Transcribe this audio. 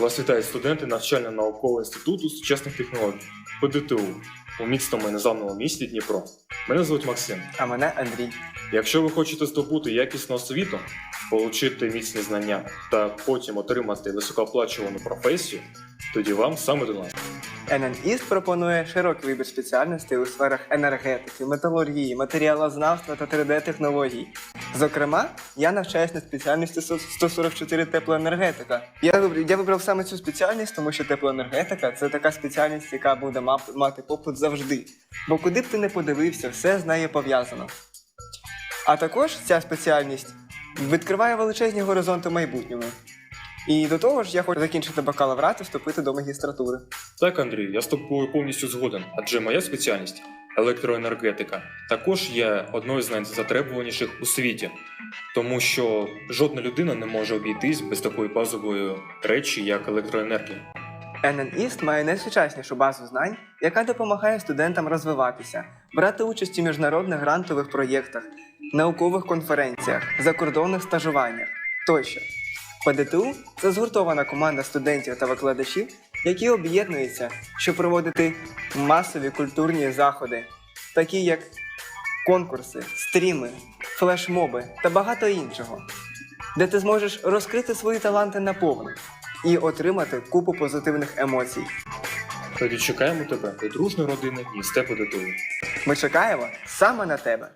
Вас вітають студенти навчально-наукового інституту сучасних технологій ПДТУ у міцному і незламному місті Дніпро. Мене звуть Максим. А мене Андрій. Якщо ви хочете здобути якісну освіту, отримати міцні знання та потім отримати високооплачувану професію, тоді вам саме до нас. ННІСТ пропонує широкий вибір спеціальностей у сферах енергетики, металургії, матеріалознавства та 3D-технологій. Зокрема, я навчаюсь на спеціальності 144 теплоенергетика. Я вибрав, я вибрав саме цю спеціальність, тому що теплоенергетика це така спеціальність, яка буде мати попит завжди. Бо куди б ти не подивився, все з нею пов'язано. А також ця спеціальність відкриває величезні горизонти в майбутньому. І до того ж, я хочу закінчити бакалаврат і вступити до магістратури. Так, Андрій, я з тобою повністю згоден, адже моя спеціальність електроенергетика також є одною з найзатребуваніших у світі, тому що жодна людина не може обійтись без такої базової речі, як електроенергія. ННІСТ має найсучаснішу базу знань, яка допомагає студентам розвиватися, брати участь у міжнародних грантових проєктах, наукових конференціях, закордонних стажуваннях тощо. ПДТУ це згуртована команда студентів та викладачів, які об'єднуються, щоб проводити масові культурні заходи, такі як конкурси, стріми, флешмоби та багато іншого, де ти зможеш розкрити свої таланти наповну і отримати купу позитивних емоцій. Тоді чекаємо тебе до дружної родини і степу ДТУ. Ми чекаємо саме на тебе.